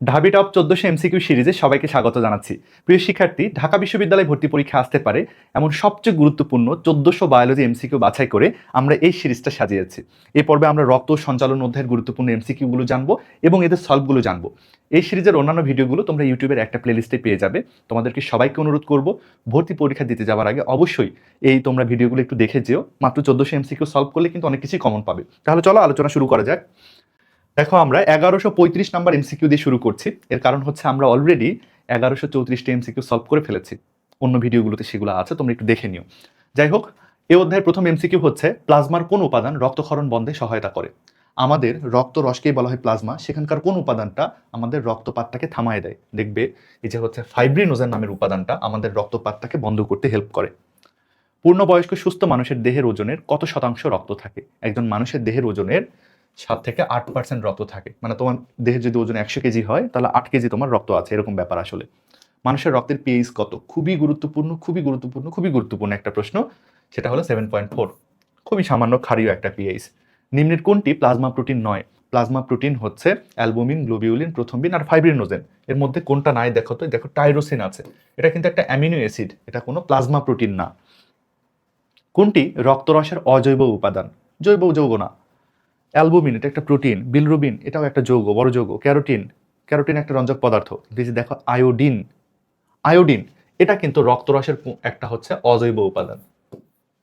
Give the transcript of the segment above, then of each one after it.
ঢাবি টপ চোদ্দশো এমসিকিউ সিরিজে সবাইকে স্বাগত জানাচ্ছি। প্রিয় শিক্ষার্থী, ঢাকা বিশ্ববিদ্যালয়ে ভর্তি পরীক্ষা আসতে পারে এমন সবচেয়ে গুরুত্বপূর্ণ চোদ্দশো বায়োলজি এমসিকিউ বাছাই করে আমরা এই সিরিজটা সাজিয়েছি। এই পর্বে আমরা রক্ত সঞ্চালন অধ্যায়ের গুরুত্বপূর্ণ এমসিকিউগুলো জানব এবং এদের সলভগুলো জানব। এই সিরিজের অন্যান্য ভিডিওগুলো তোমরা ইউটিউবের একটা প্লেলিস্টে পেয়ে যাবে। তোমাদেরকে সবাইকে অনুরোধ করব, ভর্তি পরীক্ষা দিতে যাওয়ার আগে অবশ্যই এই তোমরা ভিডিওগুলো একটু দেখে যেও। মাত্র চোদ্দশো এমসিকিউ সলভ করলে কিন্তু অনেক কিছুই কমন পাবে। তাহলে চলো আলোচনা শুরু করা যাক। দেখো আমরা এগারোশো পঁয়ত্রিশ নাম্বার এমসিকিউ দিয়ে শুরু করছি। এর কারণ হচ্ছে আমরা অলরেডি এগারোশো চৌত্রিশটা এমসিকিউ সলভ করে ফেলেছি। অন্য ভিডিওগুলোতে সেগুলো আছে, তোমরা একটু দেখে নিও। যাই হোক, এ অধ্যায়ের প্রথম এমসিকিউ হচ্ছে প্লাজমার কোন উপাদান রক্তক্ষরণ বন্ধে সহায়তা করে। আমাদের রক্ত রসকেই বলা হয় প্লাজমা সেখানকার কোন উপাদানটা আমাদের রক্তপাতটাকে থামায় দেয়। দেখবে, এই যে হচ্ছে ফাইব্রিনোজেন নামের উপাদানটা আমাদের রক্তপাতটাকে বন্ধ করতে হেল্প করে। পূর্ণবয়স্ক সুস্থ মানুষের দেহের ওজনের কত শতাংশ রক্ত থাকে? একজন মানুষের দেহের ওজনের সাত থেকে আট পার্সেন্ট রক্ত থাকে। মানে তোমার দেহের যদি ওজন একশো কেজি হয়, তাহলে আট কেজি তোমার রক্ত আছে, এরকম ব্যাপার আসলে। মানুষের রক্তের পিএইচ কত? খুবই গুরুত্বপূর্ণ খুবই গুরুত্বপূর্ণ খুবই গুরুত্বপূর্ণ একটা প্রশ্ন। সেটা হলো সেভেন পয়েন্ট ফোর খুবই সামান্য ক্ষারীয় একটা পিএইচ নিম্নের কোনটি? প্লাজমা প্রোটিন নয়। প্লাজমা প্রোটিন হচ্ছে অ্যালবুমিন গ্লোবিউলিন প্রথমবিন আর ফাইব্রিনোজেন এর মধ্যে কোনটা নাই দেখো তো, দেখো টাইরোসিন আছে। এটা কিন্তু একটা অ্যামিনো অ্যাসিড এটা কোনো প্লাজমা প্রোটিন না। কোনটি? রক্তরসের অজৈব উপাদান। জৈব যৌগ না। অ্যালবুমিন, এটা একটা প্রোটিন, বিলরুবিন, এটাও একটা যৌগ, বড় যৌগ, ক্যারোটিন ক্যারোটিন একটা রঞ্জক পদার্থ। যে দেখো, আয়োডিন আয়োডিন, এটা কিন্তু রক্তরসের একটা হচ্ছে অজৈব উপাদান।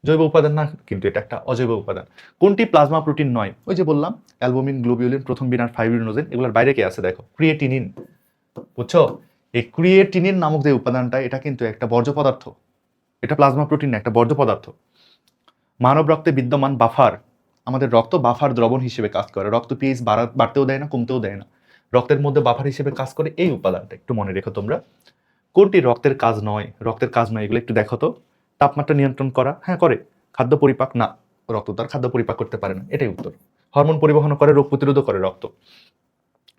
জৈব উপাদান না, কিন্তু এটা একটা অজৈব উপাদান। কোনটি প্লাজমা প্রোটিন নয়? ওই যে বললাম, অ্যালবুমিন, গ্লোবিউলিন, প্রথম বিনার ফাইব্রিনোজেন, এগুলোর বাইরে কে আছে দেখো? ক্রিয়েটিনিন। বুঝছ? এই ক্রিয়েটিনিন নামক যে উপাদানটা, এটা কিন্তু একটা বর্জ্য পদার্থ। এটা প্লাজমা প্রোটিন একটা বর্জ্য পদার্থ। মানব রক্তে বিদ্যমান বাফার আমাদের রক্ত বাফার দ্রবণ হিসেবে কাজ করে। রক্ত পিএইচ বাড়তেও দেয় না, কমতেও দেয় না। রক্তের মধ্যে বাফার হিসেবে কাজ করে এই উপাদানটা। একটু মনে রেখো তোমরা। কোনটি রক্তের কাজ নয়? রক্তের কাজ নয়, এগুলো একটু দেখো তো। তাপমাত্রা নিয়ন্ত্রণ করা? হ্যাঁ করে। খাদ্য পরিপাক? না। রক্ত তার খাদ্য পরিপাক করতে পারে না। এটাই উত্তর। হরমোন পরিবহন করে, রোগ প্রতিরোধ করে রক্ত।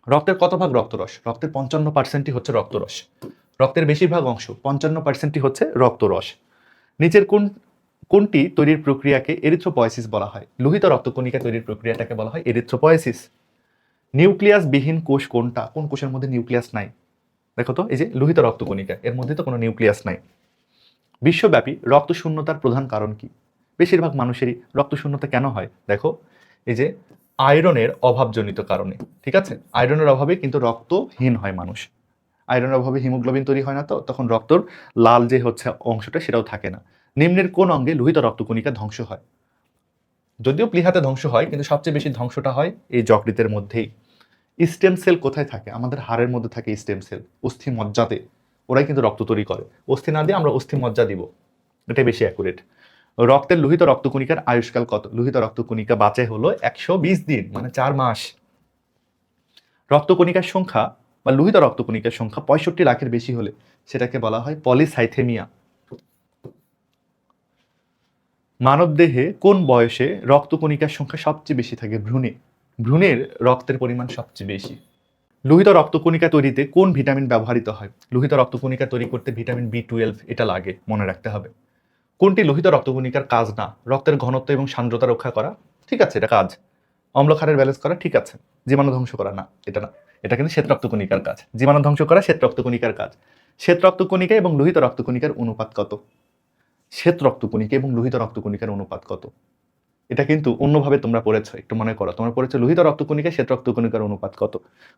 রক্তের কত ভাগ রক্তরস? রক্তের পঞ্চান্ন পার্সেন্টই হচ্ছে রক্তরস। রক্তের বেশিরভাগ অংশ, পঞ্চান্ন পার্সেন্টই হচ্ছে রক্তরস। নিচের কোন কোনটি তৈরির প্রক্রিয়াকে এরিথ্রোপয়েসিস বলা হয়? লোহিত রক্তকণিকা তৈরির প্রক্রিয়াটাকে বলা হয় এরিথ্রোপয়েসিস নিউক্লিয়াস বিহীন কোষ কোনটা? কোন কোষের মধ্যে নিউক্লিয়াস নাই? দেখো তো, এই যে লোহিত রক্তকণিকা, এর মধ্যে তো কোনো নিউক্লিয়াস নাই। বিশ্বব্যাপী রক্ত শূন্যতার প্রধান কারণ কি? বেশিরভাগ মানুষেরই রক্ত শূন্যতা কেন হয়? দেখো, এই যে আয়রনের অভাবজনিত কারণে, ঠিক আছে? আয়রনের অভাবে কিন্তু রক্তহীন হয় মানুষ। আয়রনের অভাবে হিমোগ্লোবিন তৈরি হয় না তো, তখন রক্তর লাল যে হচ্ছে অংশটা সেটাও থাকে না। নিম্নের কোন অঙ্গে লোহিত রক্তকণিকা ধ্বংস হয়? যদিও প্লিহাতে ধ্বংস হয়, কিন্তু সবচেয়ে বেশি ধ্বংসটা হয় এই যকৃতের মধ্যেই। স্টেম সেল কোথায় থাকে? আমাদের হাড়ের মধ্যে থাকে স্টেম সেল, অস্থি মজ্জাতে। ওরাই কিন্তু রক্ত তৈরি করে। অস্থি না দিয়ে আমরা অস্থি মজ্জা দিব। এটাই বেশি অ্যাকুরেট রক্তের লোহিত রক্তকণিকার আয়ুষ্কাল কত? লোহিত রক্তকণিকা বাঁচে হলো একশো বিশ দিন মানে চার মাস। রক্তকণিকার সংখ্যা বা লোহিত রক্তকণিকার সংখ্যা পঁয়ষট্টি লাখের বেশি হলে সেটাকে বলা হয় পলিসাইথেমিয়া। মানবদেহে কোন বয়সে রক্তকণিকার সংখ্যা সবচেয়ে বেশি থাকে? ভ্রূণে। ভ্রূণের রক্তের পরিমাণ সবচেয়ে বেশি। লোহিত রক্তকণিকা তৈরিতে কোন ভিটামিন ব্যবহৃত হয়? লোহিত রক্তকণিকা তৈরি করতে ভিটামিন বি টুয়েলভ এটা লাগে, মনে রাখতে হবে। কোনটি লোহিত রক্তকণিকার কাজ না? রক্তের ঘনত্ব এবং সান্দ্রতা রক্ষা করা? ঠিক আছে, এটা কাজ। অম্লক্ষারের ব্যালেন্স করা ঠিক আছে। জীবাণু ধ্বংস করা না, এটা না। এটা কিন্তু শ্বেত রক্তকণিকার কাজ। জীবাণু ধ্বংস করা শ্বেত রক্তকণিকার কাজ। শ্বেত রক্তকণিকা এবং লোহিত রক্তকণিকার অনুপাত কত? শ্বেত রক্তকণিকা এবং লোহিত রক্তকণিকার অনুপাত কত? এটা কিন্তু অন্যভাবে তোমরা পড়েছো, একটু মনে করো। তোমরা পড়েছো লোহিত রক্তকণিকা শ্বেত রক্তকণিকার অনুপাত কত?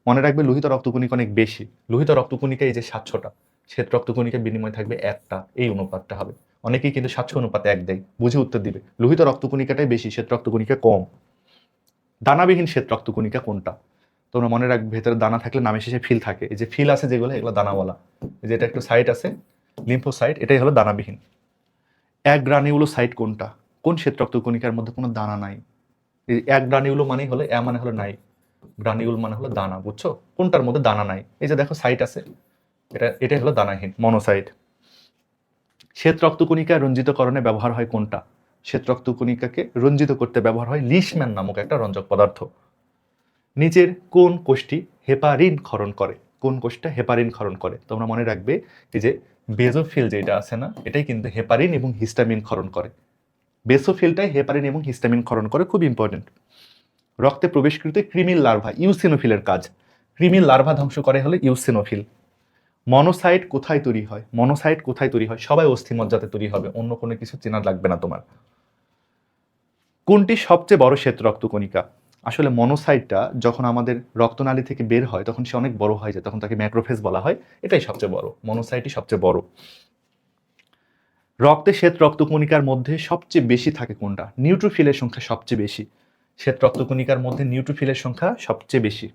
মনে রাখবে লোহিত রক্তকণিকা অনেক বেশি। লোহিত রক্তকণিকা এই যে সাতশোটা, শ্বেত রক্তকণিকার বিনিময় থাকবে একটা, এই অনুপাতটা হবে। অনেকেই কিন্তু সাতশো অনুপাতে এক দেয়, বুঝে উত্তর দিবে। লোহিত রক্তকণিকাটাই বেশি, শ্বেত রক্তকণিকা কম। দানাবিহীন শ্বেত রক্তকণিকা কোনটা? তোমরা মনে রাখবে, ভেতরে দানা থাকলে নামে শেষে ফিল থাকে। এই যে ফিল আছে যেগুলো, এগুলো দানাওয়ালা। এই যে এটা একটু সাইট আছে লিম্ফোসাইট এটাই হলো দানাবিহীন। এক গ্রানিউলো সাইট কোনটা? কোন শ্বেত রক্তকণিকার মধ্যে কোনো দানা নাই? এক গ্রানিউলো মানেই হলো এ মানে হলো নাই। গ্রানিউল মানে হলো দানা, বুঝছ? কোনটার মধ্যে দানা নাই? এই যে দেখো সাইট আছে, এটা, এটাই হলো দানাহীন, মনোসাইট। শ্বেত রক্তকণিকা রঞ্জিতকরণে ব্যবহার হয় কোনটা? শ্বেত রক্তকণিকাকে রঞ্জিত করতে ব্যবহার হয় লিশম্যান নামক একটা রঞ্জক পদার্থ। নিচের কোন কোষটি হেপারিন ক্ষরণ করে? কোন কোষটা হেপারিন ক্ষরণ করে? তোমরা মনে রাখবে যে বেজোফিল যেটা আছে না, এটাই কিন্তু হেপারিন এবং হিস্টামিন ক্ষরণ করে। বেসোফিলটাই হেপারিন এবং হিস্টামিন ক্ষরণ করে, খুব ইম্পর্টেন্ট রক্তে প্রবেশকৃত কৃমির লার্ভা, ইউসিনোফিলের কাজ। কৃমির লার্ভা ধ্বংস করে হলো ইউসিনোফিল। মনোসাইট কোথায় তৈরি হয়? মনোসাইট কোথায় তৈরি হয়? সবাই অস্থিমজ্জাতে তৈরি হবে, অন্য কোনো কিছু চেনা লাগবে না তোমার। কোনটি সবচেয়ে বড় শ্বেত রক্তকণিকা আসলে মনোসাইটটা যখন আমাদের রক্তনালী থেকে বের হয়, তখন সে অনেক বড় হয়ে যায়। তখন তাকে ম্যাক্রোফেজ বলা হয়। এটাই সবচেয়ে বড়। মনোসাইটই সবচেয়ে বড়। রক্তে শ্বেত রক্তকণিকার মধ্যে সবচেয়ে বেশি থাকে কোনটা? নিউট্রোফিলের সংখ্যা সবচেয়ে বেশি। শ্বেত রক্তকণিকার মধ্যে নিউট্রোফিলের সংখ্যা সবচেয়ে বেশি।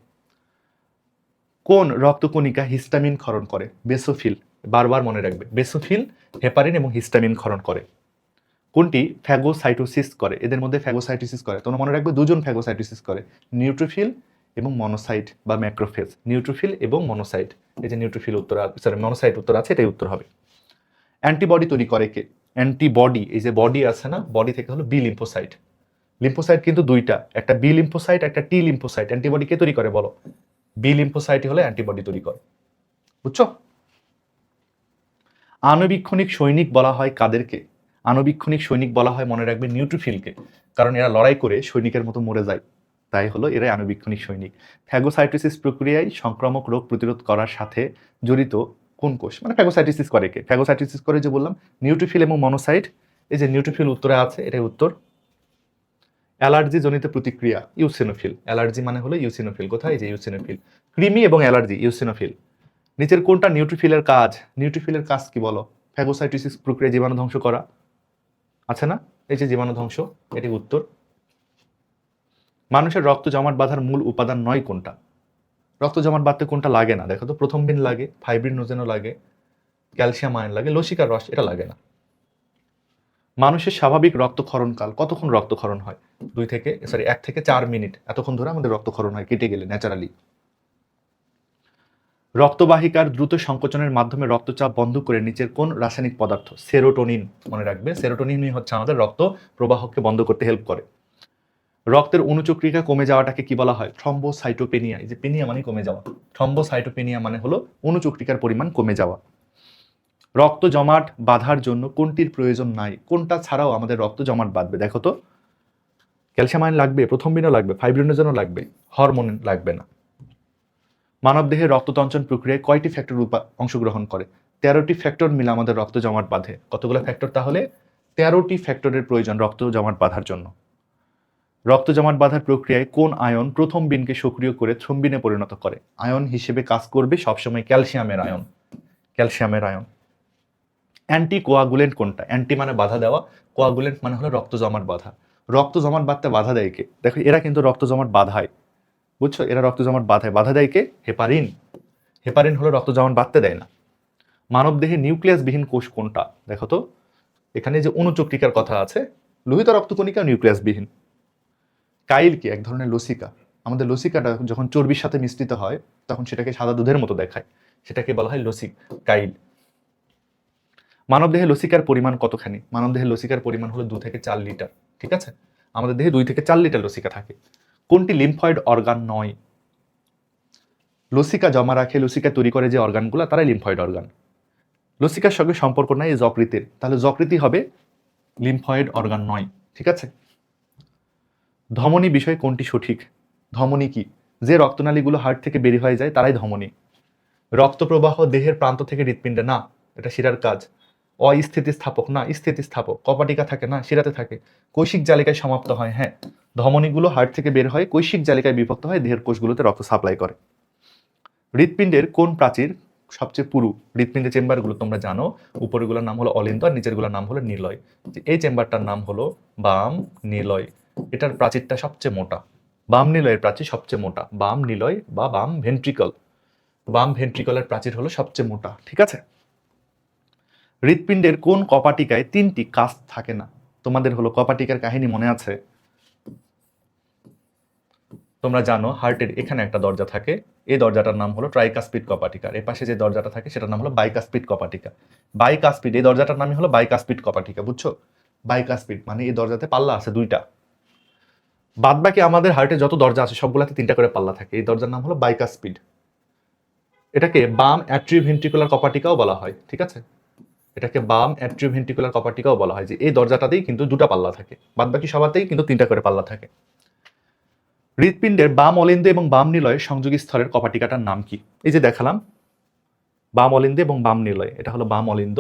কোন রক্তকণিকা হিস্টামিন ক্ষরণ করে? বেসোফিল বারবার মনে রাখবে। বেসোফিল হেপারিন এবং হিস্টামিন ক্ষরণ করে। কোনটি? ফ্যাগোসাইটোসিস করে। এদের মধ্যে ফ্যাগোসাইটোসিস করে। তোমরা মনে রাখবে দুজন ফ্যাগোসাইটোসিস করে। নিউট্রোফিল এবং মনোসাইট বা ম্যাক্রোফেজ। নিউট্রোফিল এবং মনোসাইট। এই যে নিউট্রোফিল উত্তর সরি মনোসাইট উত্তর আছে, এটাই উত্তর হবে। অ্যান্টিবডি তৈরি করে কে? অ্যান্টিবডি, এই যে বডি আছে না, বডি থেকে হলো বি লিম্ফোসাইট। লিম্ফোসাইট কিন্তু দুইটা। একটা বি লিম্ফোসাইট, একটা টি লিম্ফোসাইট। অ্যান্টিবডি কে তৈরি করে বলো? বি লিম্ফোসাইটই হলে অ্যান্টিবডি তৈরি করে। বুঝছ? আণুবীক্ষণিক সৈনিক বলা হয় কাদেরকে? আণুবীক্ষণিক সৈনিক বলা হয় মনে রাখবে নিউট্রোফিলকে কারণ এরা লড়াই করে সৈনিকের মতো মরে যায়। তাই হলো এরাই আণুবীক্ষণিক সৈনিক। ফ্যাগোসাইটোসিস প্রক্রিয়ায় সংক্রামক রোগ প্রতিরোধ করার সাথে জড়িত কোন কোষ? মানে ফ্যাগোসাইটোসিস করে কে? ফ্যাগোসাইটোসিস করে যে বললাম নিউট্রোফিল এবং মনোসাইট এই যে নিউট্রোফিল উত্তরে আছে, এটাই উত্তর। অ্যালার্জি জনিত প্রতিক্রিয়া ইউসিনোফিল অ্যালার্জি মানে হলো ইউসিনোফিল কোথায়? যে ইউসিনোফিল কৃমি এবং অ্যালার্জি ইউসিনোফিল নিচের কোনটা নিউট্রিফিলের কাজ? নিউট্রিফিলের কাজ কি বলো? ফ্যাগোসাইটোসিস প্রক্রিয়া জীবাণু ধ্বংস করা। আছে না? এই যে জীবাণু ধ্বংস, এটি উত্তর। মানুষের রক্ত জমাট বাঁধার মূল উপাদান নয় কোনটা? রক্ত জমাট বাঁধতে কোনটা লাগে না? দেখো তো, প্রথম বিন লাগে, ফাইব্রিন নোজেনও লাগে, ক্যালসিয়াম আয়ন লাগে, লসিকার রস, এটা লাগে না। মানুষের স্বাভাবিক রক্তক্ষরণকাল কতক্ষণ রক্তক্ষরণ হয়? দুই থেকে সরি এক থেকে চার মিনিট, এতক্ষণ ধরে আমাদের রক্তক্ষরণ হয়, কেটে গেলে ন্যাচারালি রক্তবাহিকার দ্রুত সংকোচনের মাধ্যমে রক্তচাপ বন্ধ করে নিচের কোন রাসায়নিক পদার্থ? সেরোটোনিন, মনে রাখবে সেরোটোনিনই হচ্ছে আমাদের রক্ত প্রবাহকে বন্ধ করতে হেল্প করে। রক্তের অনুচক্রিকা কমে যাওয়াটাকে কি বলা হয়? থ্রম্বোসাইটোপেনিয়া। এই যে পেনিয়া মানে কমে যাওয়া। থ্রম্বোসাইটোপেনিয়া মানে হলো অনুচক্রিকার পরিমাণ কমে যাওয়া। রক্ত জমাট বাঁধার জন্য কোনটির প্রয়োজন নাই? কোনটা ছাড়াও আমাদের রক্ত জমাট বাঁধবে? দেখো তো। ক্যালসিয়াম আয়ন লাগবে, প্রথম বিনও লাগবে ফাইব্রিনের লাগবে, হরমোন লাগবে না। মানবদেহে রক্ততঞ্চন প্রক্রিয়ায় কয়টি ফ্যাক্টর অংশগ্রহণ করে? তেরোটি ফ্যাক্টর মিলে আমাদের রক্ত জমাট বাঁধে। কতগুলো ফ্যাক্টর তাহলে? তেরোটি ফ্যাক্টরের প্রয়োজন রক্ত জমাট বাঁধার জন্য। রক্ত জমাট বাঁধার প্রক্রিয়ায় কোন আয়ন প্রথম বিনকে সক্রিয় করে থ্রম্বিনে পরিণত করে? আয়ন হিসেবে কাজ করবে সবসময় ক্যালসিয়ামের আয়ন। ক্যালসিয়ামের আয়ন। অ্যান্টি কোয়াগুলেন্ট কোনটা? অ্যান্টি মানে বাধা দেওয়া, কোয়াগুলেন্ট মানে হলো রক্ত জমাট বাধা। রক্ত জমাট বাঁধতে বাধা দেয় কে? দেখো, এরা কিন্তু রক্ত জমাট বাধায়। বুঝছ? এরা রক্ত জমাট বাধায়। বাধা দেয় কে? হেপারিন। হেপারিন হলো রক্ত জমাট বাঁধতে দেয় না। মানবদেহে নিউক্লিয়াসবিহীন কোষ কোনটা? দেখো তো। এখানে যে অনুচক্রিকার কথা আছে, লোহিত রক্তকণিকা নিউক্লিয়াসবিহীন। কাইল কি? এক ধরনের লসিকা। আমাদের লসিকাটা যখন চর্বির সাথে মিশ্রিত হয়, তখন সেটাকে সাদা দুধের মতো দেখায়। সেটাকে বলা হয় লসিক কাইল। মানবদেহে লসিকার পরিমাণ কতখানি? মানবদেহে লসিকার পরিমাণ হলো দু থেকে চার লিটার। ঠিক আছে? আমাদের দেহে দুই থেকে চার লিটার লসিকা থাকে। কোনটি লিম্ফয়েড অর্গান নয়? লসিকা জমা রাখে, লসিকা তৈরি করে যে অর্গানগুলো, তারাই লিম্ফয়েড অর্গান। লসিকার সঙ্গে সম্পর্ক নাই এই যকৃতের। তাহলে যকৃতি হবে লিম্ফয়েড অর্গান নয়, ঠিক আছে? ধমনী বিষয় কোনটি সঠিক? ধমনী কি? যে রক্তনালীগুলো হার্ট থেকে বের হয়ে যায়, তারাই ধমনী। রক্ত প্রবাহ দেহের প্রান্ত থেকে হৃৎপিণ্ডে। না, এটা শিরার কাজ। অস্থিতিস্থাপক না, স্থিতিস্থাপক। কপাটিকা থাকে না, শিরাতে থাকে। কৈশিক জালিকায় সমাপ্ত হয় হ্যাঁ। ধমনীগুলো হার্ট থেকে বের হয়, কৈশিক জালিকায় বিভক্ত হয়, দেহের কোষগুলোতে রক্ত সাপ্লাই করে। হৃৎপিণ্ডের কোন প্রাচীর সবচেয়ে পুরু? হৃৎপিণ্ডের চেম্বারগুলো তোমরা জানো। উপরেগুলোর নাম হলো অলিন্দ আর নিচেরগুলোর নাম হলো নিলয়। এই চেম্বারটার নাম হলো বাম নিলয়। এটার প্রাচীরটা সবচেয়ে মোটা। বাম নিলয়ের প্রাচীর সবচেয়ে মোটা। বাম নিলয় বা বাম ভেন্ট্রিকল বাম ভেন্ট্রিকলের প্রাচীর হলো সবচেয়ে মোটা। ঠিক আছে? হৃৎপিণ্ডের কোন কপাটিকায় তিনটি কাস্ট থাকে না? তোমাদের হলো কপাটিকার কাহিনী মনে আছে? তোমরা জানো হার্টের এখানে একটা দরজা থাকে। এই দরজাটার নাম হলো ট্রাইকাস্পিড কপাটিকা। এর পাশে যে দরজাটা থাকে সেটার নাম হলো বাইকাস্পিড কপাটিকা। বাইকাস্পিড, এই দরজাটার নামই হলো বাইকাস্পিড কপাটিকা, বুঝছ? বাইকাস্পিড মানে এই দরজাতে পাল্লা আছে দুইটা। বাদ বাকি আমাদের হার্টে যত দরজা আছে সবগুলোতে তিনটা করে পাল্লা থাকে। এই দরজার নাম হলো বাইকাস্পিড। এটাকে বাম অ্যাট্রিভেন্ট্রিকুলার কপাটিকাও বলা হয়, ঠিক আছে? এটাকে বাম অ্যাট্রিভেন্ট্রিকুলার কপাটিকাও বলা হয় যে এই দরজাটাতেই কিন্তু দুটো পাল্লা থাকে বাদ বাকি সবাতেই কিন্তু তিনটা করে পাল্লা থাকে। হৃৎপিণ্ডের বাম অলিন্দ এবং বাম নিলয় সংযোগী স্তরের কপাটিকাটার নাম কি? এই যে দেখালাম, বাম অলিন্দ এবং বাম নিলয়, এটা হলো বাম অলিন্দ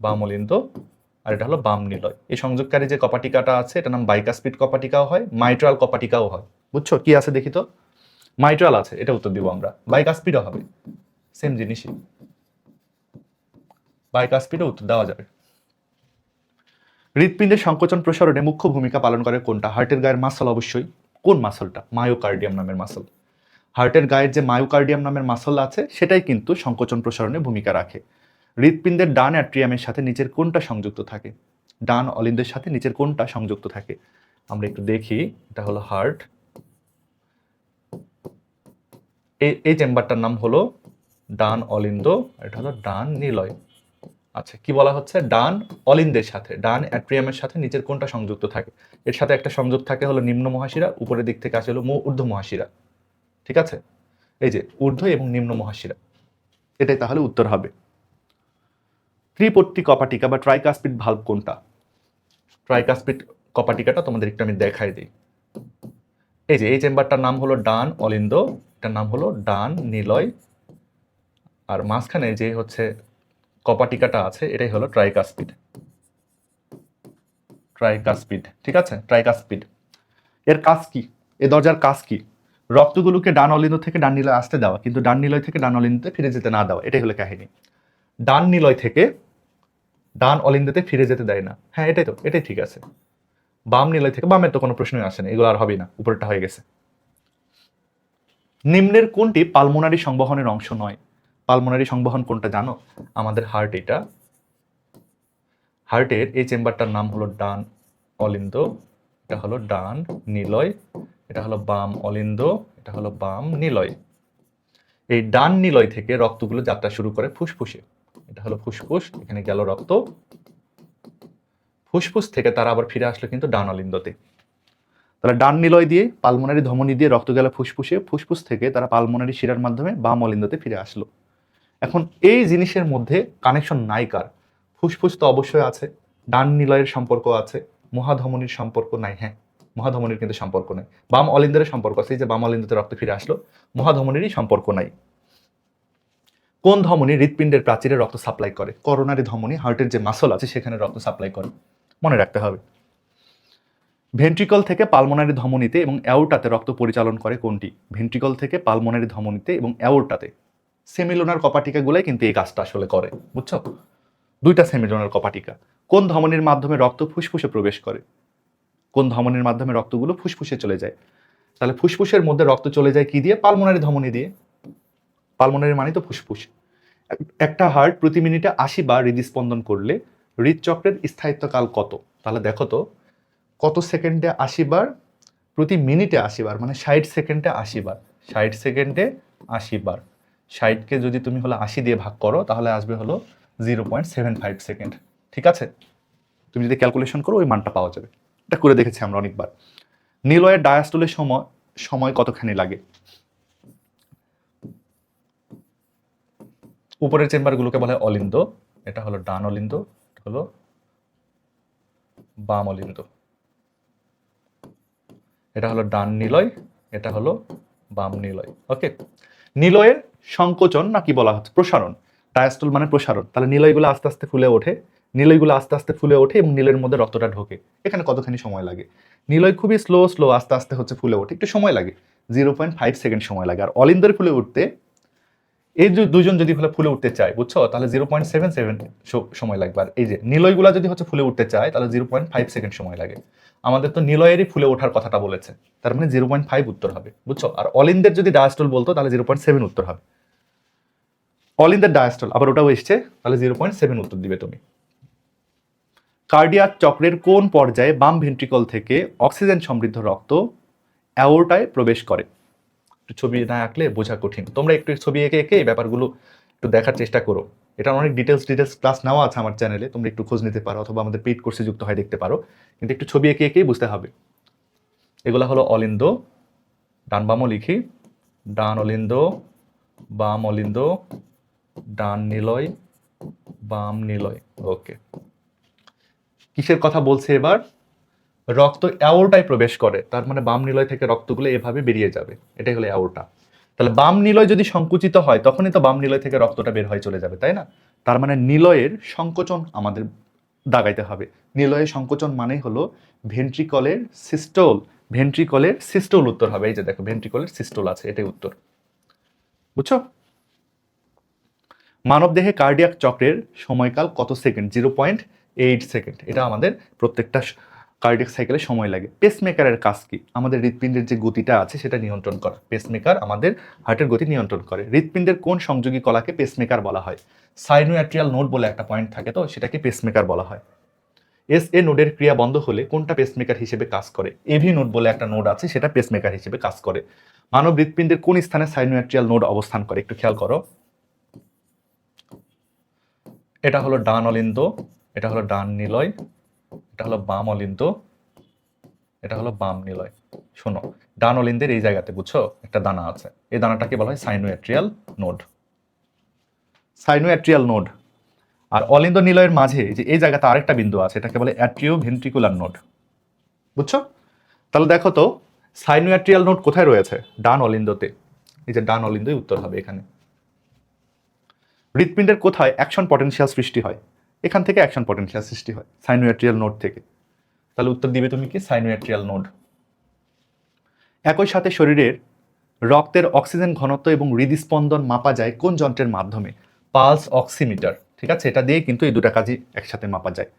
বাম অলিন্দ, আর এটা হলো বাম নিলয়। এই সংযোগকারী যে কপাটিকাটা আছে এটা নাম বাইকাস্পিড কপাটিকাও হয় মাইট্রাল কপাটিকাও হয়। বুঝছ? কি আছে দেখি তো? মাইট্রাল আছে, এটা উত্তর দিব আমরা। বাইকাস্পিডও হবে সেম জিনিসই। বাইকাস্পিডও উত্তর দেওয়া যাবে। হৃৎপিণ্ডের সংকোচন প্রসারণে মুখ্য ভূমিকা পালন করে কোনটা? হার্টের গায়ের মাসল অবশ্যই। কোন মাসলটা মায়োকার্ডিয়াম নামের মাসল হার্টের গায়ের যে মায়োকার্ডিয়াম নামের মাসল আছে, সেটাই কিন্তু সংকোচন প্রসারণে ভূমিকা রাখে। হৃৎপিণ্ডের ডান অ্যাট্রিয়ামের সাথে নিচের কোনটা সংযুক্ত থাকে? ডান অলিন্দের সাথে নিচের কোনটা সংযুক্ত থাকে? আমরা একটু দেখি, এটা হলো হার্ট এই চেম্বারটার নাম হলো ডান অলিন্দ এটা হলো ডান নিলয়। আচ্ছা কি বলা হচ্ছে? ডান অলিন্দের সাথে, ডান অ্যাট্রিয়ামের সাথে নিচের কোনটা সংযুক্ত থাকে? এর সাথে একটা সংযোগ থাকে হলো নিম্ন মহাশিরা, উপরের দিক থেকে আসে হলো ঊর্ধ্ব মহাশিরা। ঠিক আছে? এই যে ঊর্ধ্ব এবং নিম্ন মহাশিরা। এটাই তাহলে উত্তর হবে। ত্রিপট্টি কপাটিকা বা ট্রাইকাসপিড ভাল্ব কোনটা? ট্রাইকাসপিড কপাটিকাটা তোমাদের একটু আমি দেখাই দিই। এই যে এই চেম্বারটার নাম হলো ডান অলিন্দ, এটার নাম হলো ডান নিলয়। আর মাঝখানে যে হচ্ছে কপাটিকাটা আছে, এটাই হলো ট্রাইকাসপিড ট্রাইকাসপিড ঠিক আছে? ট্রাইকাসপিড এর কাজ কি? এ দরজার কাজ কি? রক্তগুলোকে ডান অলিন্দ থেকে ডান নিলয় আসতে দেওয়া, কিন্তু ডান নিলয় থেকে ডান অলিন্দতে ফিরে যেতে না দেওয়া, এটাই হলো কাহিনী। ডান নিলয় থেকে ডান অলিন্দতে ফিরে যেতে দেয় না। হ্যাঁ এটাই তো, এটাই ঠিক আছে। বাম নিলয় থেকে বামের তো কোনো প্রশ্নই আসে না, এগুলো আর হবেই না, উপরেরটা হয়ে গেছে। নিম্নের কোনটি পালমোনারি সংবহনের অংশ নয়? পালমোনারি সংবহন কোনটা জানো? আমাদের হার্ট এটা। হার্টের এই চেম্বারটার নাম হলো ডান অলিন্দ, এটা হলো ডান নিলয়, এটা হলো বাম অলিন্দ, এটা হলো বাম নিলয়। এই ডান নিলয় থেকে রক্তগুলো যাত্রা শুরু করে ফুসফুসে। এটা হলো ফুসফুস, এখানে গেল রক্ত। ফুসফুস থেকে তারা আবার ফিরে আসলো কিন্তু ডান অলিন্দতে। তারা ডান নিলয় দিয়ে, পালমোনারি ধমনী দিয়ে রক্ত গেল ফুসফুসে। ফুসফুস থেকে তারা পালমোনারি শিরার মাধ্যমে বাম অলিন্দতে ফিরে আসলো। এখন এই জিনিসের মধ্যে কানেকশন নাই কার? ফুসফুস তো অবশ্যই আছে, ডান নিলয়ের সম্পর্ক আছে, মহাধমনির সম্পর্ক নাই হ্যাঁ মহাধমনির কিন্তু সম্পর্ক নাই, বাম অলিন্দের সম্পর্ক আছে, এই যে বাম অলিন্দতে রক্ত ফিরে আসলো, মহাধমনিরই সম্পর্ক নাই। কোন ধমনী হৃৎপিণ্ডের প্রাচীরে রক্ত সাপ্লাই করে? করোনারি ধমনী হার্টের যে মাসল আছে, সেখানে রক্ত সাপ্লাই করে। মনে রাখতে হবে। ভেন্ট্রিকল থেকে পালমোনারি ধমনীতে এবং অ্যাওর্টাতে রক্ত পরিচালন করে কোনটি? ভেন্ট্রিকল থেকে পালমোনারি ধমনীতে এবং অ্যাওর্টাতে সেমিলোনার কপাটিকাগুলাই কিন্তু এই কাজটা আসলে করে, বুঝছ? দুইটা সেমিলোনার কপাটিকা। কোন ধমনীর মাধ্যমে রক্ত ফুসফুসে প্রবেশ করে? কোন ধমনীর মাধ্যমে রক্তগুলো ফুসফুসে চলে যায়? তাহলে ফুসফুসের মধ্যে রক্ত চলে যায় কি দিয়ে? পালমোনারি ধমনী দিয়ে। পালমোনারি মানে তো ফুসফুস। একটা হার্ট প্রতি মিনিটে আশি বার হৃদস্পন্দন করলে হৃদচক্রের স্থায়িত্বকাল কত? তাহলে দেখো তো, কত সেকেন্ডে আশি বার? প্রতি মিনিটে আশি বার মানে ষাট সেকেন্ডে আশি বার। ষাট সেকেন্ডে আশি বার। ষাটকে যদি তুমি হলো আশি দিয়ে ভাগ করো, তাহলে আসবে হলো zero point seven five second. ঠিক আছে? তুমি যদি ক্যালকুলেশন করো, ওই মানটা পাওয়া যাবে। এটা করে দেখেছি আমরা অনেকবার। নিলয়ের ডায়াস্টোলের সময় সময় কতখানি লাগে? উপরের চেম্বারগুলোকে বলা হয় অলিন্দ। এটা হলো ডান অলিন্দ হলো বাম অলিন্দ। এটা হলো ডান নিলয়, এটা হলো বাম নিলয়। ওকে? নিলয়ের সংকোচন নাকি বলা হচ্ছে প্রসারণ? ডায়াস্টল মানে প্রসারণ। তাহলে নীলয়গুলো আস্তে আস্তে ফুলে ওঠে। নীলয়গুলো আস্তে আস্তে ফুলে ওঠে এবং নীলের মধ্যে রক্তটা ঢোকে। এখানে কতখানি সময় লাগে? নীলয় খুবই স্লো স্লো আস্তে আস্তে হচ্ছে ফুলে ওঠে। একটু সময় লাগে। জিরো পয়েন্ট ফাইভ সেকেন্ড সময় লাগে। আর অলিন্দের ফুলে উঠতে এই দুজন যদি হলে ফুলে উঠতে চায়, বুঝছ? তাহলে জিরো পয়েন্ট সেভেন সেভেন সময় লাগবে। আর এই যে নিলয়গুলা যদি হচ্ছে ফুলে উঠতে চায়, তাহলে জিরো পয়েন্ট ফাইভ সেকেন্ড সময় লাগে। আমাদের তো নিলয়েরই ফুলে ওঠার কথাটা বলেছে। তার মানে জিরো পয়েন্ট ফাইভ উত্তর হবে, বুঝছ? আর অলিন্দের যদি ডায়াস্টল বলতো, তাহলে জিরো পয়েন্ট সেভেন উত্তর হবে। অলিন্দের ডায়াস্টল আবার ওটাও এসছে, তাহলে জিরো পয়েন্ট সেভেন উত্তর দিবে তুমি। কার্ডিয়াক চক্রের কোন পর্যায়ে বাম ভেন্ট্রিকল থেকে অক্সিজেন সমৃদ্ধ রক্ত অ্যাওর্টায় প্রবেশ করে? একটু ছবি না আঁকলে বোঝা কঠিন। তোমরা একটু ছবি এঁকে এঁকে ব্যাপারগুলো একটু দেখার চেষ্টা করো। এটা অনেক ডিটেলস ডিটেলস ক্লাস নেওয়া আছে আমার চ্যানেলে তোমরা একটু খোঁজ নিতে পারো অথবা আমাদের পেইড কোর্সে যুক্ত হয় দেখতে পারো। কিন্তু একটু ছবি এঁকে এঁকেই বুঝতে হবে। এগুলো হলো অলিন্দ, ডান বামও লিখি। ডান অলিন্দ, বাম অলিন্দ, ডান নিলয়, বাম নিলয়। ওকে কিসের কথা বলছে এবার? রক্ত অ্যাওরটায় প্রবেশ করে, তার মানে বাম নিলয় থেকে রক্তগুলো এভাবে বেরিয়ে যাবে। এটাই হলো অ্যাওরটা। তাহলে বাম নিলয় যদি সংকুচিত হয়, তখনই তো বাম নিলয় থেকে রক্তটা বের হয়ে চলে যাবে, তাই না? তার মানে নিলয়ের সংকোচন আমাদের দাগাইতে হবে। নিলয়ের সংকোচন মানেই হলো ভেন্ট্রিকলের সিস্টোল ভেন্ট্রিকলের সিস্টোল উত্তর হবে। এই যে দেখো, ভেন্ট্রিকলের সিস্টোল আছে, এটাই উত্তর। বুঝছ? মানবদেহে কার্ডিয়াক চক্রের সময়কাল কত second? Zero point eight second. এটা আমাদের প্রত্যেকটা কার্ডিয়াক সাইকেলে সময় লাগে। পেসমেকারের কাজ কি? আমাদের হৃৎপিণ্ডের যে গতিটা আছে, সেটা নিয়ন্ত্রণ করা। পেসমেকার আমাদের হার্টের গতি নিয়ন্ত্রণ করে। হৃৎপিণ্ডের কোন সংযোগী কলাকে পেসমেকার বলা হয়? সাইনোয়াট্রিয়াল নোড বলে একটা পয়েন্ট থাকে তো, সেটাকে পেসমেকার বলা হয়। এস এ নোডের ক্রিয়া বন্ধ হলে কোনটা পেসমেকার হিসেবে কাজ করে? এভি নোড বলে একটা নোড আছে, সেটা পেসমেকার হিসেবে কাজ করে। মানব হৃৎপিণ্ডের কোন স্থানে সাইনোয়াট্রিয়াল নোড অবস্থান করে? একটু খেয়াল করো। এটা হলো ডান অলিন্দ, এটা হলো ডান নিলয় এটা হলো বাম অলিন্দ, এটা হলো বাম নিলয়। শোনো, ডান অলিন্দের এই জায়গাতে বুঝছ, একটা দানা আছে। এই দানাটাকে বলা হয় সাইনোয়াট্রিয়াল নোড। সাইনোয়াট্রিয়াল নোড। আর অলিন্দ নিলয়ের মাঝে যে এই জায়গাতে আরেকটা বিন্দু আছে, এটাকে বলে অ্যাট্রিও ভেন্ট্রিকুলার নোড। বুঝছ? তাহলে দেখো তো, সাইনোয়াট্রিয়াল নোড কোথায় রয়েছে? ডান অলিন্দতে। এই যে ডান অলিন্দই উত্তর হবে এখানে। হৃৎপিণ্ডের কোথায় অ্যাকশন পটেনশিয়াল সৃষ্টি হয়? এখান থেকে অ্যাকশন পটেনশিয়াল সৃষ্টি হয় সাইনোয়াট্রিয়াল নোড থেকে। তাহলে উত্তর দিবে তুমি কি? সাইনোয়াট্রিয়াল নোড একই সাথে শরীরের রক্তের অক্সিজেন ঘনত্ব এবং হৃদস্পন্দন মাপা যায় কোন যন্ত্রের মাধ্যমে? পালস অক্সিমিটার ঠিক আছে? এটা দিয়ে কিন্তু এই দুটা কাজই একসাথে মাপা যায়।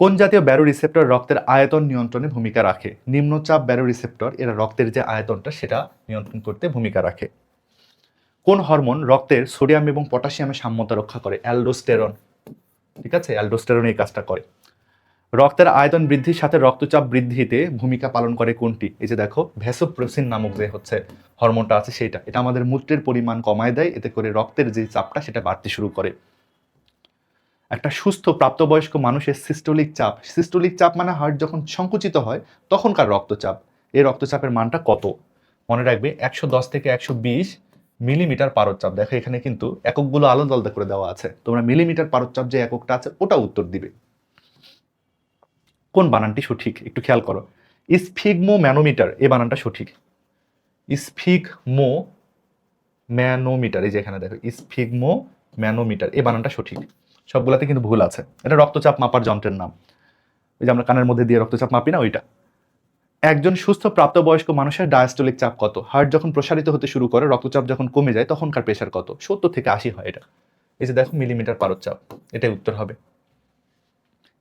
কোন জাতীয় ব্যারো রিসেপ্টর রক্তের আয়তন নিয়ন্ত্রণে ভূমিকা রাখে? নিম্নচাপ ব্যারো রিসেপ্টর এরা রক্তের যে আয়তনটা সেটা নিয়ন্ত্রণ করতে ভূমিকা রাখে। কোন হরমোন রক্তের সোডিয়াম এবং পটাশিয়ামের সাম্যতা রক্ষা করে? অ্যালডোস্টেরন ঠিক আছে, অ্যালডোস্টেরন এই কাজটা করে। রক্তের আয়তন বৃদ্ধির সাথে রক্তচাপ বৃদ্ধিতে ভূমিকা পালন করে কোনটি? এই যে দেখো ভ্যাসোপ্রেসিন নামক যে হচ্ছে হরমোনটা আছে সেইটা। এটা আমাদের মূত্রের পরিমাণ কমায় দেয়, এতে করে রক্তের যে চাপটা সেটা বাড়তে শুরু করে। একটা সুস্থ প্রাপ্তবয়স্ক মানুষের সিস্টোলিক চাপ। সিস্টোলিক চাপ মানে হার্ট যখন সংকুচিত হয়, তখনকার রক্তচাপ। এই রক্তচাপের মানটা কত? মনে রাখবে, একশো দশ থেকে একশো বিশ মিলিমিটার পারচ্চাপ দেখো এখানে কিন্তু এককগুলো আলাদা আলাদা করে দেওয়া আছে। তোমরা মিলিমিটার পারচ্চাপ যে এককটা আছে, ওটা উত্তর দিবে। কোন বানানটি সঠিক? একটু খেয়াল করো। স্ফিগমো ম্যানোমিটার এই বানানটা সঠিক। স্ফিগমো ম্যানোমিটার, এই যে এখানে দেখো, স্ফিগমো ম্যানোমিটার এই বানানটা সঠিক। সবগুলাতে কিন্তু ভুল আছে। এটা রক্তচাপ মাপার যন্ত্রের নাম। ওই যে আমরা কানের মধ্যে দিয়ে রক্তচাপ মাপি না, ওইটা। একজন সুস্থ প্রাপ্তবয়স্ক মানুষের ডায়াস্টোলিক চাপ কত? হার্ট যখন প্রসারিত হতে শুরু করে, রক্তচাপ যখন কমে যায়, তখনকার প্রেশার কত? সত্তর থেকে আশি হয় এটা। এই যে দেখো মিলিমিটার পারচ্চাপ এটাই উত্তর হবে।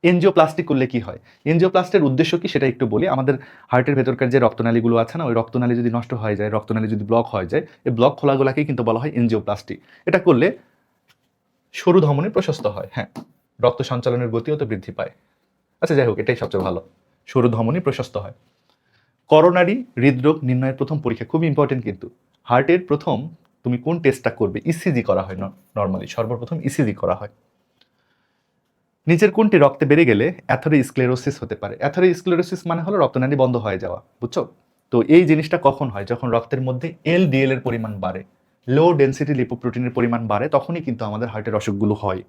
এনজিওপ্লাস্টিক করলে কি হয়? এনজিও এনজিওপ্লাস্টের উদ্দেশ্য কি? সেটা একটু বলি। আমাদের হার্টের ভেতরকার যে রক্তনালীগুলো আছে না, ওই রক্তনালী যদি নষ্ট হয়ে যায়, রক্তনালী যদি ব্লক হয়ে যায়, এই ব্লক খোলাগুলাকেই কিন্তু বলা হয় এনজিওপ্লাস্টি এটা করলে সরু ধমনী প্রশস্ত হয়। হ্যাঁ রক্ত সঞ্চালনের গতিও তো বৃদ্ধি পায়। আচ্ছা যাই হোক, এটাই সবচেয়ে ভালো। সরু ধমনী প্রশস্ত হয়। করোনারি হৃদরোগ নির্ণয়ের প্রথম পরীক্ষা খুব ইম্পর্টেন্ট কিন্তু। হার্টের প্রথম তুমি কোন টেস্টটা করবে? ইসিজি করা হয় নর্মালি সর্বপ্রথম ইসিজি করা হয়। নিচের কোনটি রক্তে বেড়ে গেলে অ্যাথোরিস্ক্লেরোসিস হতে পারে। অ্যাথোরিস্ক্লেরোসিস মানে হলো রক্তনালী বন্ধ হয়ে যাওয়া, বুঝছ? তো এই জিনিসটা কখন হয়? যখন রক্তের মধ্যে এল ডিএল এর পরিমাণ বাড়ে লো ডেন্সিটি লিপোপ্রোটিনের পরিমাণ বাড়ে, তখনই কিন্তু আমাদের হার্টের অসুখগুলো হয়।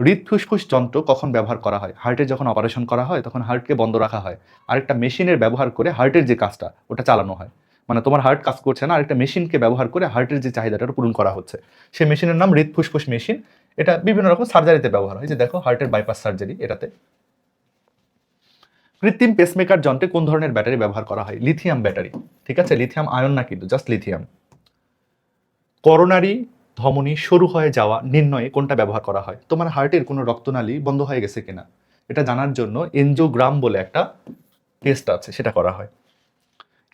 হৃদ ফুসফুস যন্ত্র কখন ব্যবহার করা হয়? হার্টের যখন অপারেশন করা হয়, তখন হার্টকে বন্ধ রাখা হয়। আরেকটা মেশিনের ব্যবহার করে হার্টের যে কাজটা, ওটা চালানো হয়। মানে তোমার হার্ট কাজ করছে না, আরেকটা মেশিনকে ব্যবহার করে হার্টের যে চাহিদাটা পূরণ করা হচ্ছে। সেই মেশিনের নাম হৃদ ফুসফুস মেশিন এটা বিভিন্ন রকম সার্জারিতে ব্যবহার হয়। যে দেখো হার্টের বাইপাস সার্জারি এটাতে। কৃত্রিম পেসমেকার যন্ত্রে কোন ধরনের ব্যাটারি ব্যবহার করা হয়? লিথিয়াম ব্যাটারি ঠিক আছে? লিথিয়াম আয়ন না কিন্তু জাস্ট লিথিয়াম করোনারি ধমনী সরু হয়ে যাওয়া নির্ণয়ে কোনটা ব্যবহার করা হয়? তোমার হার্টের কোনো রক্তনালী বন্ধ হয়ে গেছে কিনা? এটা জানার জন্য এনজিওগ্রাম বলে একটা টেস্ট আছে, সেটা করা হয়।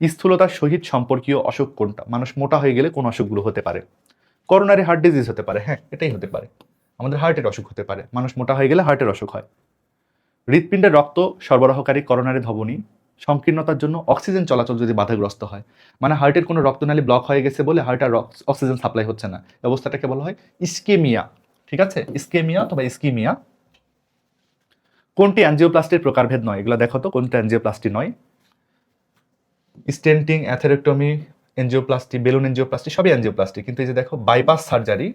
স্থূলতার সহিত সম্পর্কীয় অসুখ কোনটা? মানুষ মোটা হয়ে গেলে কোন অসুখগুলো হতে পারে? করোনারি হার্ট ডিজিজ হতে পারে হ্যাঁ এটাই হতে পারে। আমাদের হার্টের অসুখ হতে পারে। মানুষ মোটা হয়ে গেলে হার্টের অসুখ হয়। হৃৎপিণ্ডের রক্ত সরবরাহকারী করোনারি ধমনী সংকীর্ণতার জন্য অক্সিজেন চলাচল যদি বাধাগ্রস্ত হয়। মানে হার্টের কোনো রক্তনালী ব্লক হয়ে গেছে বলে হার্ট আর অক্সিজেন সাপ্লাই হচ্ছে না। অবস্থাটাকে বলা হয় ইস্কেমিয়া ঠিক আছে? ইস্কেমিয়া অথবা ইস্কিমিয়া কোনটি অ্যাঞ্জিওপ্লাস্টির প্রকারভেদ নয়? এগুলো দেখো তো, কোনটা অ্যাঞ্জিওপ্লাস্টি নয়? Stenting atherectomy angioplasty balloon angioplasty সবই এনজিওপ্লাস্টি কিন্তু এই যে দেখো বাইপাস সার্জারি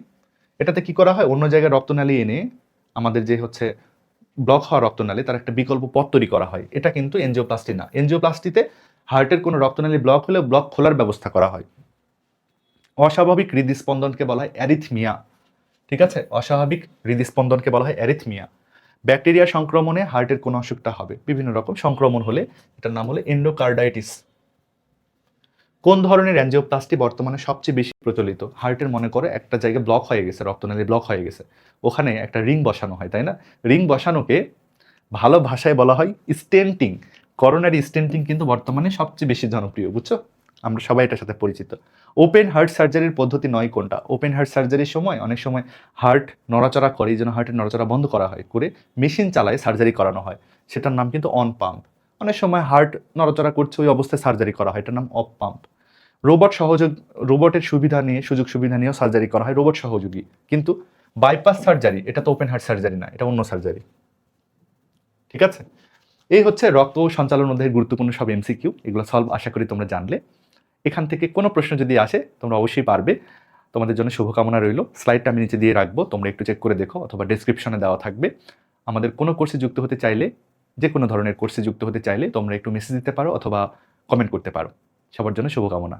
এটাতে কি করা হয়? অন্য জায়গায় রক্তনালী এনে আমাদের যে হচ্ছে ব্লক হওয়া রক্তনালী, তার একটা বিকল্প পথ তৈরি করা হয়। এটা কিন্তু এনজিওপ্লাস্টি না। এনজিওপ্লাস্টিতে হার্টের কোনো রক্তনালী ব্লক হলে ব্লক খোলার ব্যবস্থা করা হয়। অস্বাভাবিক হৃদস্পন্দনকে বলা হয় অ্যারিথমিয়া। ঠিক আছে? অস্বাভাবিক হৃদস্পন্দনকে বলা হয় অ্যারিথমিয়া। ব্যাকটেরিয়া সংক্রমণে হার্টের কোনো অসুখটা হবে। বিভিন্ন রকম সংক্রমণ হলে এটার নাম হলো এন্ডোকার্ডাইটিস কোন ধরনের অ্যাঞ্জিওপ্লাস্টি বর্তমানে সবচেয়ে বেশি প্রচলিত? হার্টের মনে করে একটা জায়গায় ব্লক হয়ে গেছে রক্তনালী ব্লক হয়ে গেছে। ওখানে একটা রিং বসানো হয়, তাই না? রিং বসানোকে ভালো ভাষায় বলা হয় স্টেন্টিং করোনারি স্টেন্টিং কিন্তু বর্তমানে সবচেয়ে বেশি জনপ্রিয়, বুঝছ? আমরা সবাই এটার সাথে পরিচিত। ওপেন হার্ট সার্জারির পদ্ধতি নয় কোনটা? ওপেন হার্ট সার্জারির সময় অনেক সময় হার্ট নড়াচড়া করে জন্য হার্টের নড়াচড়া বন্ধ করা হয়, করে মেশিন চালায় সার্জারি করানো হয়। সেটার নাম কিন্তু অন পাম্প অনেক সময় হার্ট নড়াচড়া করছে, ওই অবস্থায় সার্জারি করা হয়, এটার নাম অফ পাম্প রোবট সহযোগ, রোবটের সুবিধা নিয়ে, সুযোগ সুবিধা নিয়েও সার্জারি করা হয়, রোবট সহযোগী। কিন্তু বাইপাস সার্জারি এটা তো ওপেন হার্ট সার্জারি না, এটা অন্য সার্জারি ঠিক আছে? এই হচ্ছে রক্ত সঞ্চালন অধ্যায়ের গুরুত্বপূর্ণ সব এমসিকিউ এগুলো সলভ আশা করি তোমরা জানলে। এখান থেকে কোনো প্রশ্ন যদি আসে, তোমরা অবশ্যই পারবে। তোমাদের জন্য শুভকামনা রইল। স্লাইডটা আমি নিচে দিয়ে রাখব, তোমরা একটু চেক করে দেখো, অথবা ডেসক্রিপশনে দেওয়া থাকবে। আমাদের কোনো কোর্সে যুক্ত হতে চাইলে যে কোনো ধরনের কোর্সে যুক্ত হতে চাইলে তোমরা একটু মেসেজ দিতে পারো, অথবা কমেন্ট করতে পারো। সবার জন্য শুভকামনা।